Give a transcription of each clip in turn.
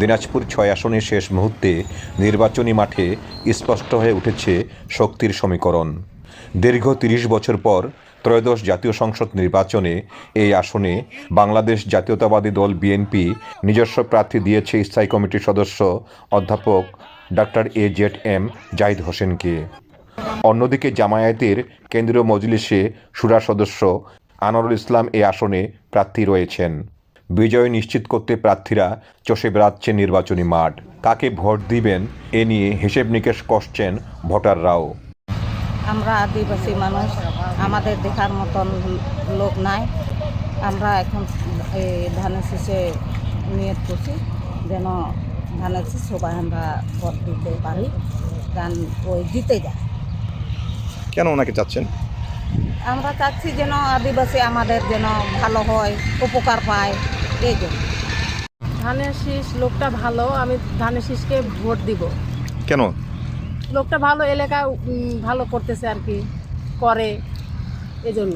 দিনাজপুর ছয় আসনের শেষ মুহূর্তে নির্বাচনী মাঠে স্পষ্ট হয়ে উঠেছে শক্তির সমীকরণ। দীর্ঘ তিরিশ বছর পর ত্রয়োদশ জাতীয় সংসদ নির্বাচনে এই আসনে বাংলাদেশ জাতীয়তাবাদী দল বিএনপি নিজস্ব প্রার্থী দিয়েছে স্থায়ী কমিটির সদস্য অধ্যাপক doctor A Z M Zahid হোসেনকে। অন্যদিকে জামায়াতের কেন্দ্রীয় মজলিসে সুরা সদস্য আনোয়ারুল ইসলাম এই আসনে প্রার্থী রয়েছেন। বিজয় নিশ্চিত করতে প্রার্থীরা চষে বেড়াচ্ছে নির্বাচনী মাঠ। কাকে ভোট দিবেন এ নিয়ে হিসেব নিকেশ করছেন ভোটাররাও। আমরা আদিবাসী মানুষ আমাদের দেখার মতন লোক নাই। আমরা এখন ধানের শীষে নিয়ত করছি যেন ধানের শীষ সবাই আমরা ভোট দিতে পারি গান ওই দিতে যায়। কেন ওনাকে চাচ্ছেন? আমরা চাচ্ছি যেন আদিবাসী আমাদের যেন ভালো হয় উপকার পায়। এই জন্য ধানের শীষ লোকটা ভালো আমি ধানের শীষকে ভোট দিব। কেন? লোকটা ভালো এলাকায় উম, ভালো করতেছে আর কি করে এজন্য।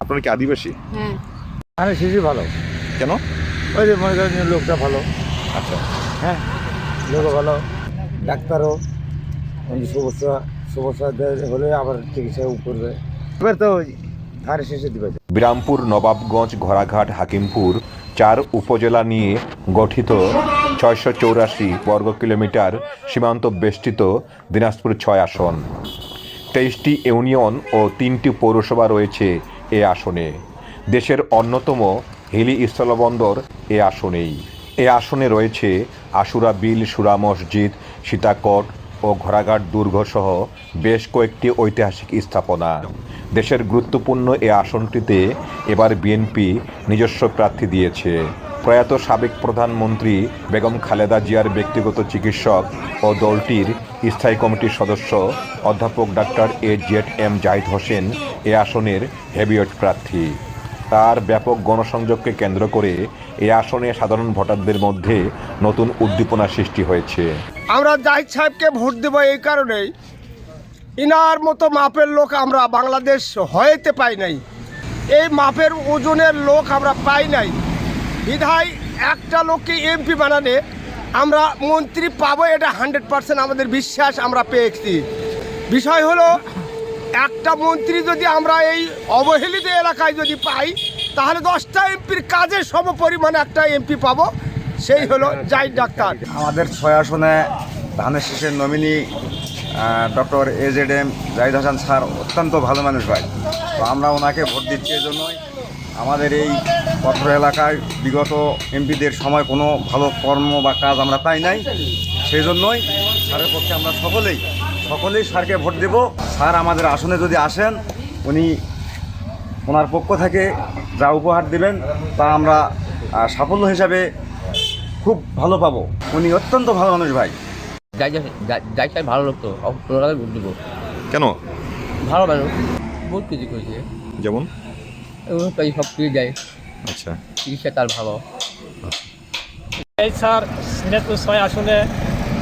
আপনারা কি আদিবাসী? হ্যাঁ। আরে শিশু ভালো। কেন? ওই যে মনে করেন যে লোকটা ভালো। আচ্ছা। হ্যাঁ লোকও ভালো ডাক্তারও। ওই সমস্যা সমস্যা হলে আবার চিকিৎসা করবে। এবার তো ওই ধারে শেষে দিবে। বিরামপুর নবাবগঞ্জ ঘোড়াঘাট হাকিমপুর চার উপজেলা নিয়ে গঠিত ছয়শো চৌরাশি বর্গ কিলোমিটার সীমান্ত বেষ্টিত দিনাজপুর ছয় আসন। তেইশটি ইউনিয়ন ও তিনটি পৌরসভা রয়েছে এ আসনে। দেশের অন্যতম হিলি স্থলবন্দর এ আসনেই। এ আসনে রয়েছে আশুরা বিল, সুরা মসজিদ, সীতাকট ও ঘোড়াঘাট দুর্গসহ বেশ কয়েকটি ঐতিহাসিক স্থাপনা। দেশের গুরুত্বপূর্ণ এ আসনটিতে এবার বিএনপি নিজস্ব প্রার্থী দিয়েছে। প্রয়াত সাবেক প্রধানমন্ত্রী বেগম খালেদা জিয়ার ব্যক্তিগত চিকিৎসক ও দলটির স্থায়ী কমিটির সদস্য অধ্যাপক doctor A Z M Zahid Hossain এ আসনের হেভিওয়েট প্রার্থী। তার ব্যাপক গণসংযোগকে কেন্দ্র করে এই আসনে সাধারণ ভোটারদের মধ্যে নতুন উদ্দীপনা সৃষ্টি হয়েছে। আমরা জাহিদ সাহেবকে ভোট দেব এই কারণেই। ইনার মতো মাপের লোক আমরা বাংলাদেশ হয়েতে পাই নাই। এই মাপের ওজনের লোক আমরা পাই নাই। বিধায় একটা লোককে এমপি বানালে আমরা মন্ত্রী পাবো, এটা হান্ড্রেড পার্সেন্ট আমাদের বিশ্বাস আমরা পেয়েছি। বিষয় হলো একটা মন্ত্রী যদি আমরা এই অবহেলিত এলাকায় যদি পাই, তাহলে দশটা এমপির কাজে সম পরিমাণে একটা এমপি পাবো। সেই হলো জাহিদ ডাক্তার। আমাদের ছয় আসনে ধানের শীষের nominee doctor A Z M Zahid Hasan sir অত্যন্ত ভালো মানুষ ভাই। তো আমরা ওনাকে ভোট দিচ্ছি এজন্যই। আমাদের এই পত্র এলাকায় বিগত এমপিদের সময় কোনো ভালো কর্ম বা কাজ আমরা পাই নাই। সেই জন্যই স্যারের পক্ষে আমরা সকলেই সকলেই স্যারকে ভোট দেব। স্যার আমাদের আসনে যদি আসেন উনি ওনার পক্ষ থেকে যা উপহার দেবেন তা আমরা সাফল্য হিসাবে খুব ভালো পাবো। উনি অত্যন্ত ভালো মানুষ ভাই। যাই যাই যাই ভালো লোক তো। ওনাকে ভোট দেবো। কেন? ভালো মানুষ বহুত কিছু করেছে। যেমন? তাই সব কিছু যায়। আচ্ছা। চিকিৎসা তার ভালো। এই স্যার সিরাজপুর ছয় আসনে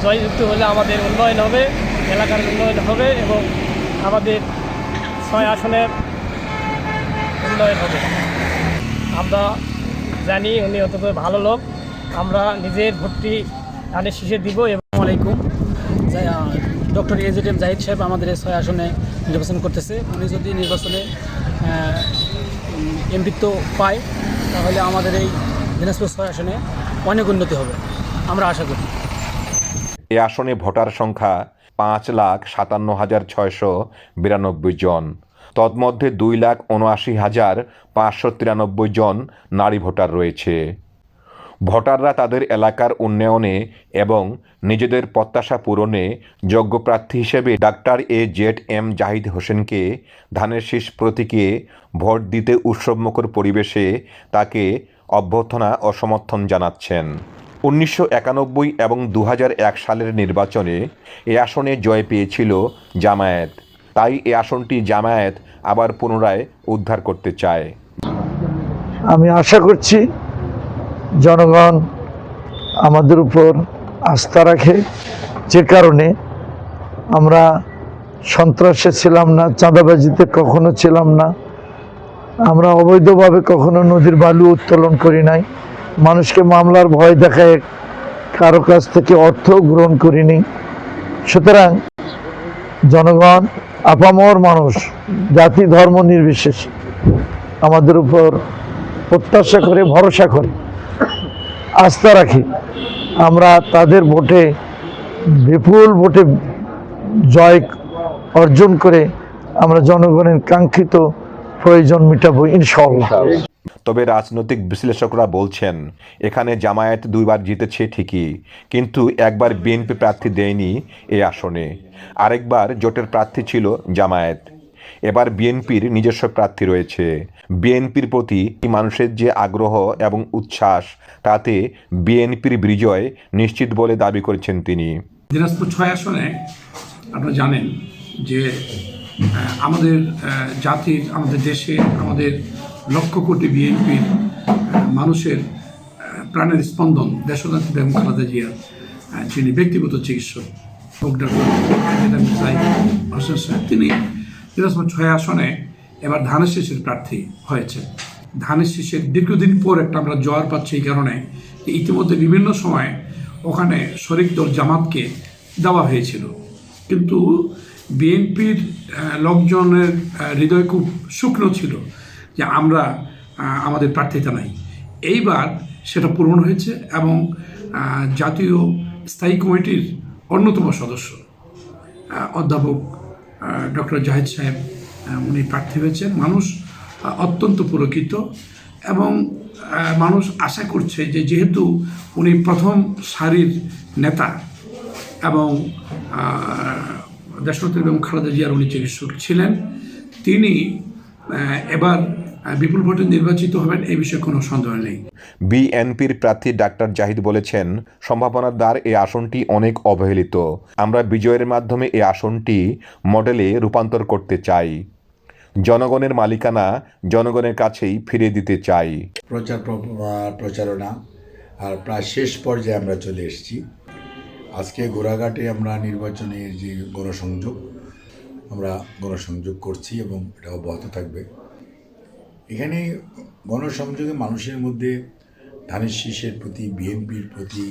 জয়যুক্ত হলে আমাদের উন্নয়ন হবে। এলাকার উন্নয়ন হবে এবং আমাদের ছয় আসনের উন্নয়ন হবে। আমরা জানি উনি অত্যন্ত ভালো লোক। আমরা নিজের ভোটটি ধানের শীষে দিব এবং আলাইকুম। ডক্টর এজেড এম জাহিদ সাহেব আমাদের এই ছয় আসনে নির্বাচন করতেছে। উনি যদি নির্বাচনে এমপিত্ব পায়, তাহলে আমাদের এই দিনাজপুর ছয় আসনে অনেক উন্নতি হবে। আমরা আশা করি। এই আসনে ভোটার সংখ্যা পাঁচ লাখ সাতান্ন হাজার ছয়শো বিরানব্বই জন। তন্মধ্যে দুই লাখ উনআশি হাজার পাঁচশো তিরানব্বই জন নারী ভোটার রয়েছে। ভোটাররা তাদের এলাকার উন্নয়নে এবং নিজেদের প্রত্যাশা পূরণে যোগ্য প্রার্থী হিসেবে doctor A Z M Zahid হোসেনকে ধানের শীষ প্রতীকে ভোট দিতে উৎসবমুখর পরিবেশে তাকে অভ্যর্থনা ও সমর্থন জানাচ্ছেন। উনিশশো একানব্বই এবং দু এক সালের নির্বাচনে এ আসনে জয় পেয়েছিল জামায়াত। তাই এ আসনটি জামায়াত আবার পুনরায় উদ্ধার করতে চায়। আমি আশা করছি জনগণ আমাদের উপর আস্থা রাখে। যে কারণে আমরা সন্ত্রাসে ছিলাম না, চাঁদাবাজিতে কখনো ছিলাম না। আমরা অবৈধভাবে কখনো নদীর বালু উত্তোলন করি নাই। মানুষকে মামলার ভয় দেখায়, কারও কাছ থেকে অর্থ গ্রহণ করিনি। সুতরাং জনগণ, আপামর মানুষ, জাতি, ধর্ম নির্বিশেষে আমাদের উপর প্রত্যাশা করে, ভরসা করে, আস্থা রাখি। আমরা তাদের ভোটে বিপুল ভোটে জয় অর্জন করে আমরা জনগণের কাঙ্ক্ষিত প্রয়োজন মেটাবো ইনশাল্লাহ তবে রাজনৈতিক বিশ্লেষকরা বলছেন, এখানে জামায়াত দুইবার জিতেছে ঠিকই, কিন্তু একবার বিএনপি প্রার্থী দেয়নি এই আসনে। আরেকবার জোটের প্রার্থী ছিল জামায়াত। এবার বিএনপির নিজস্ব প্রার্থী রয়েছে। বিএনপির প্রতি মানুষের যে আগ্রহ এবং উচ্ছ্বাস, তাতে বিএনপির বিজয় নিশ্চিত বলে দাবি করেছেন তিনি। দিনাজপুর ছয় আসনে আপনারা জানেন যে আমাদের জাতির আমাদের দেশে আমাদের লক্ষ কোটি বিএনপির মানুষের প্রাণের স্পন্দন দেশনাথী বেগম খালেদা আহ, যিনি ব্যক্তিগত চিকিৎসক ডক্টর হোসেন সাহেব তিনি দিনাজপুর ছয় আসনে এবার ধানের শীষের প্রার্থী হয়েছে ধানের শীষের দীর্ঘদিন পর একটা আমরা জয় পাচ্ছি এই কারণে ইতিমধ্যে বিভিন্ন সময় ওখানে শরিক দল জামাতকে দেওয়া হয়েছিল। কিন্তু বিএনপির লোকজনের হৃদয় খুব শুকনো ছিল যে আমরা আমাদের প্রার্থিতা নাই। এইবার সেটা পূরণ হয়েছে এবং জাতীয় স্থায়ী কমিটির অন্যতম সদস্য অধ্যাপক ডক্টর জাহেদ সাহেব উনি প্রার্থী হয়েছেন। মানুষ অত্যন্ত পুলকিত এবং মানুষ আশা করছে যে যেহেতু উনি প্রথম সারির নেতা এবং দেশরত্ন এবং খালেদা জিয়ার উনি চিকিৎসক ছিলেন। তিনি এবার বিপুল ভোটে নির্বাচিত হবেন এই বিষয়ে কোনো সন্দেহ নেই। বিএনপির প্রার্থী ডাক্তার জাহিদ বলেছেন সম্ভাবনার দ্বার এই আসনটি অনেক অবহেলিত। আমরা বিজয়ের মাধ্যমে এই আসনটি মডেলে রূপান্তর করতে চাই। জনগণের মালিকানা জনগণের কাছেই ফিরিয়ে দিতে চাই। প্রচার প্রচারণা আর প্রায় শেষ পর্যায়ে আমরা চলে এসেছি। আজকে ঘোড়াঘাটে আমরা নির্বাচনের যে গণসংযোগ, আমরা গণসংযোগ করছি এবং এটা অব্যাহত থাকবে। এখানে গণসংযোগে মানুষের মধ্যে ধানের শীষের প্রতি, বিএনপির প্রতি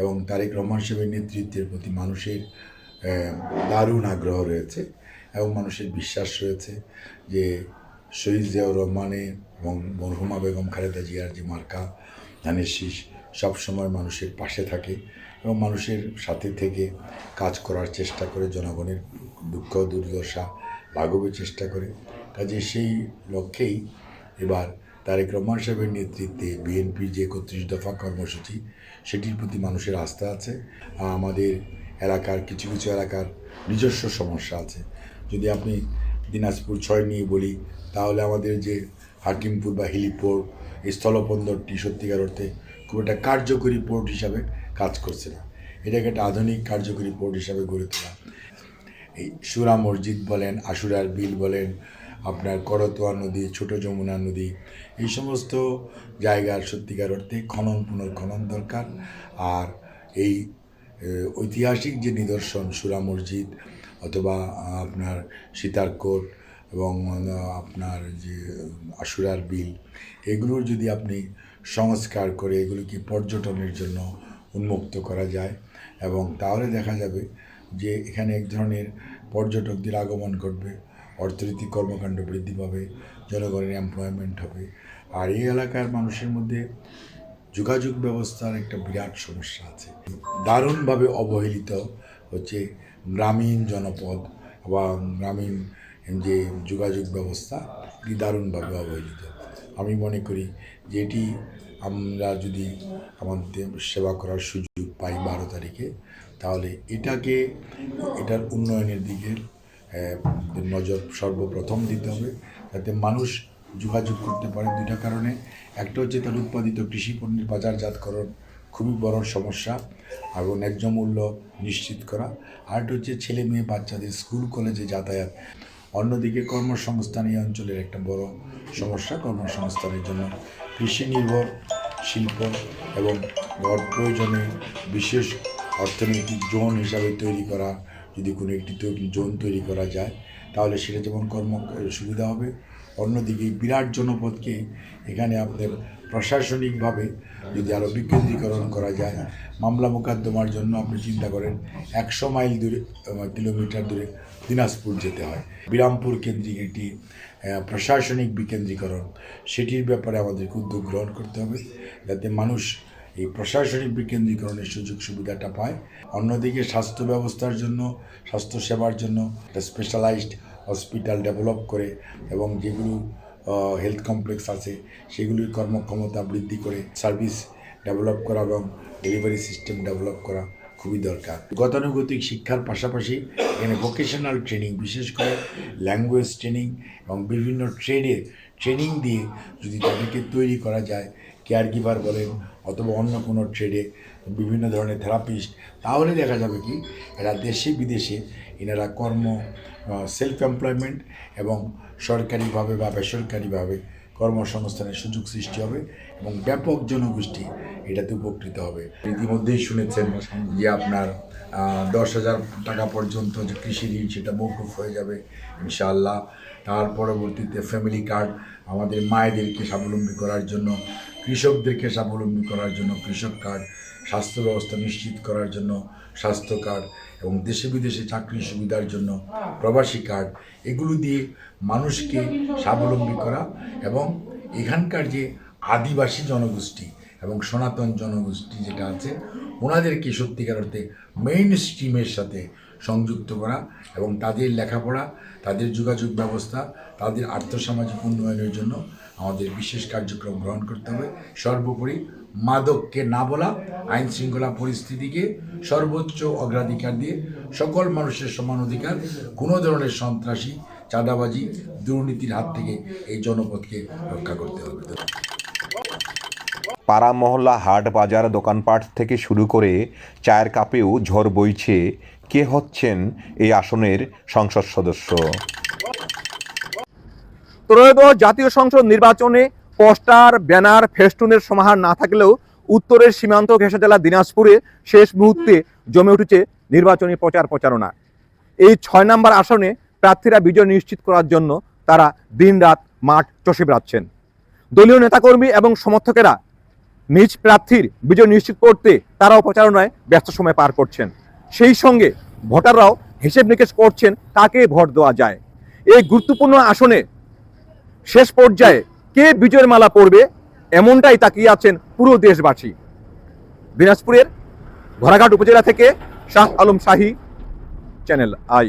এবং তারেক রহমান সাহেবের নেতৃত্বের প্রতি মানুষের দারুণ আগ্রহ রয়েছে এবং মানুষের বিশ্বাস রয়েছে যে শহীদ জিয়াউর রহমানের এবং মরহুমা বেগম খালেদা জিয়ার যে মার্কা, ধানের শীষ সবসময় মানুষের পাশে থাকে। এবং মানুষের সাথে থেকে কাজ করার চেষ্টা করে, জনগণের দুঃখ, দুর্দশা লাঘবের চেষ্টা করে। কাজে সেই লক্ষ্যেই এবার তারেক রহমান সাহেবের নেতৃত্বে বিএনপির যে একত্রিশ দফা কর্মসূচি, সেটির প্রতি মানুষের আস্থা আছে। আমাদের এলাকার কিছু কিছু এলাকার নিজস্ব সমস্যা আছে। যদি আপনি দিনাজপুর ছয় নিয়ে বলি, তাহলে আমাদের যে হাকিমপুর বা হিলিপোর এই স্থলবন্দরটি সত্যিকার অর্থে খুব একটা কার্যকরী পোর্ট হিসাবে কাজ করছে না এটাকে একটা আধুনিক কার্যকরী পোর্ট হিসাবে গড়ে তোলা। এই সুরা মসজিদ বলেন, আশুরার বিল বলেন, আপনার করতোয়া নদী, ছোট যমুনা নদী, এই সমস্ত জায়গার সত্যিকার অর্থে খনন, পুনর্খনন দরকার। আর এই ঐতিহাসিক যে নিদর্শন সুরা মসজিদ অথবা আপনার সীতারকোট এবং আপনার যে আশুরার বিল, এগুলোর যদি আপনি সংস্কার করে এগুলোকে পর্যটনের জন্য উন্মুক্ত করা যায় এবং তাহলে দেখা যাবে যে এখানে এক ধরনের পর্যটকদের আগমন ঘটবে, অর্থনৈতিক কর্মকাণ্ড বৃদ্ধি পাবে, জনগণের এমপ্লয়মেন্ট হবে। আর এই এলাকার মানুষের মধ্যে যোগাযোগ ব্যবস্থার একটা বিরাট সমস্যা আছে। দারুণভাবে অবহেলিত হচ্ছে গ্রামীণ জনপদ বা গ্রামীণ যে যোগাযোগ ব্যবস্থা, এটি দারুণভাবে অবহেলিত। আমি মনে করি যে এটি আমরা যদি আমাদের সেবা করার সুযোগ পাই বারো তারিখে, তাহলে এটাকে, এটার উন্নয়নের দিকে নজর সর্বপ্রথম দিতে হবে, যাতে মানুষ যোগাযোগ করতে পারে দুইটা কারণে। একটা হচ্ছে তার উৎপাদিত কৃষি পণ্যের বাজারজাতকরণ, খুবই বড় সমস্যা, এবং ন্যায্য মূল্য নিশ্চিত করা। আরেকটা হচ্ছে ছেলে মেয়ে, বাচ্চাদের স্কুল, কলেজে যাতায়াত। অন্যদিকে কর্মসংস্থান এই অঞ্চলের একটা বড় সমস্যা, কর্মসংস্থানের জন্য কৃষি নির্ভর শিল্প এবং প্রয়োজনে বিশেষ অর্থনৈতিক জোন হিসাবে তৈরি করা, যদি কোনো একটি জোন তৈরি করা যায়, তাহলে সেটা যেমন কর্ম, সুবিধা হবে। অন্যদিকে বিরাট জনপদকে এখানে আপনার প্রশাসনিকভাবে যদি আরও বিকেন্দ্রীকরণ করা যায়, মামলা মোকদ্দমার জন্য আপনি চিন্তা করেন, একশো মাইল দূরে কিলোমিটার দূরে দিনাজপুর যেতে হয়। বিরামপুর কেন্দ্রিক একটি প্রশাসনিক বিকেন্দ্রীকরণ, সেটির ব্যাপারে আমাদেরকে উদ্যোগ গ্রহণ করতে হবে, যাতে মানুষ এই প্রশাসনিক বিকেন্দ্রীকরণের সুযোগ সুবিধাটা পায়। অন্যদিকে স্বাস্থ্য ব্যবস্থার জন্য স্বাস্থ্য সেবার জন্য একটা স্পেশালাইজড হসপিটাল ডেভেলপ করে এবং যেগুলো হেলথ কমপ্লেক্স আছে। সেগুলির কর্মক্ষমতা বৃদ্ধি করে সার্ভিস ডেভেলপ করা এবং ডেলিভারি সিস্টেম ডেভেলপ করা খুবই দরকার। গতানুগতিক শিক্ষার পাশাপাশি এখানে ভোকেশনাল ট্রেনিং বিশেষ করে ল্যাঙ্গুয়েজ ট্রেনিং এবং বিভিন্ন ট্রেডে ট্রেনিং দিয়ে যদি তাদেরকে তৈরি করা যায় কেয়ার গিভার বলেন অথবা অন্য কোনো ট্রেডে বিভিন্ন ধরনের থেরাপিস্ট তাহলে দেখা যাবে কি এরা দেশে বিদেশে এনারা কর্ম সেলফ এমপ্লয়মেন্ট এবং সরকারিভাবে বা বেসরকারিভাবে কর্মসংস্থানের সুযোগ সৃষ্টি হবে এবং ব্যাপক জনগোষ্ঠী এটাতে উপকৃত হবে। ইতিমধ্যেই শুনেছেন যে আপনার দশ হাজার টাকা পর্যন্ত যে কৃষি ঋণ সেটা মৌকুফ হয়ে যাবে ইনশাআল্লাহ। তার পরবর্তীতে ফ্যামিলি কার্ড আমাদের মায়েদেরকে স্বাবলম্বী করার জন্য, কৃষকদেরকে স্বাবলম্বী করার জন্য কৃষক কার্ড স্বাস্থ্য ব্যবস্থা নিশ্চিত করার জন্য স্বাস্থ্য কার্ড এবং দেশে বিদেশে চাকরির সুবিধার জন্য প্রবাসী কার্ড, এগুলো দিয়ে মানুষকে স্বাবলম্বী করা এবং এখানকার যে আদিবাসী জনগোষ্ঠী এবং সনাতন জনগোষ্ঠী যেটা আছে, ওনাদেরকে সত্যিকার অর্থে মেইন স্ট্রিমের সাথে সংযুক্ত করা এবং তাদের লেখাপড়া, তাদের যোগাযোগ ব্যবস্থা, তাদের আর্থসামাজিক উন্নয়নের জন্য আমাদের বিশেষ কার্যক্রম গ্রহণ করতে হবে। সর্বোপরি মাদককে না বলা, আইন শৃঙ্খলা পরিস্থিতিকে সর্বোচ্চ অগ্রাধিকার দিয়ে সকল মানুষের সমান অধিকার, কোনো ধরনের সন্ত্রাসী, চাঁদাবাজি, দুর্নীতির হাত থেকে এই জনপদকে রক্ষা করতে হবে। পাড়া মহল্লা হাট বাজার দোকানপাট থেকে শুরু করে চায়ের কাপেও ঝড় বইছে কে হচ্ছেন এই আসনের সংসদ সদস্য? ত্রয়োদশ জাতীয় সংসদ নির্বাচনে পোস্টার, ব্যানার, ফেস্টুনের সমাহার না থাকলেও উত্তরের সীমান্ত ঘেঁষা জেলা দিনাজপুরে শেষ মুহূর্তে জমে উঠেছে নির্বাচনী প্রচার প্রচারণা। এই ছয় নম্বর আসনে প্রার্থীরা বিজয় নিশ্চিত করার জন্য তারা দিনরাত মাঠ চষে বেড়াচ্ছেন। দলীয় নেতাকর্মী এবং সমর্থকেরা নিজ প্রার্থীর বিজয় নিশ্চিত করতে তারাও প্রচারণায় ব্যস্ত সময় পার করছেন। সেই সঙ্গে ভোটাররাও হিসেব নিকেশ করছেন কাকে ভোট দেওয়া যায়। এই গুরুত্বপূর্ণ আসনে শেষ পর্যায়ে কে বিজয়ের মালা পড়বে এমনটাই তাকিয়ে আছেন পুরো দেশবাসী। দিনাজপুরের ঘোড়াঘাট উপজেলা থেকে শাহ আলম শাহী, চ্যানেল আই।